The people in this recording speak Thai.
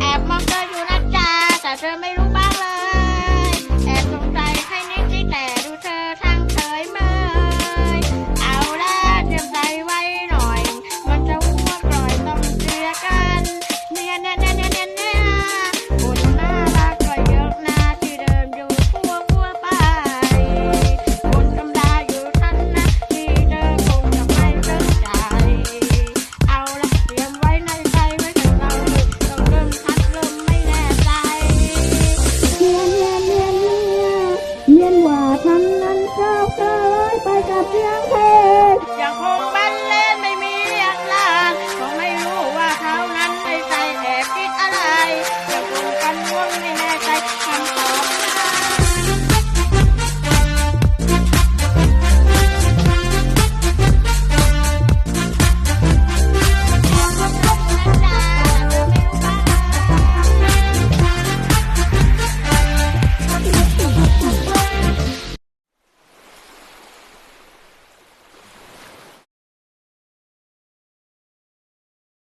แอบมองเธออยู่นะจ๊ะแต่เธอไม่รู้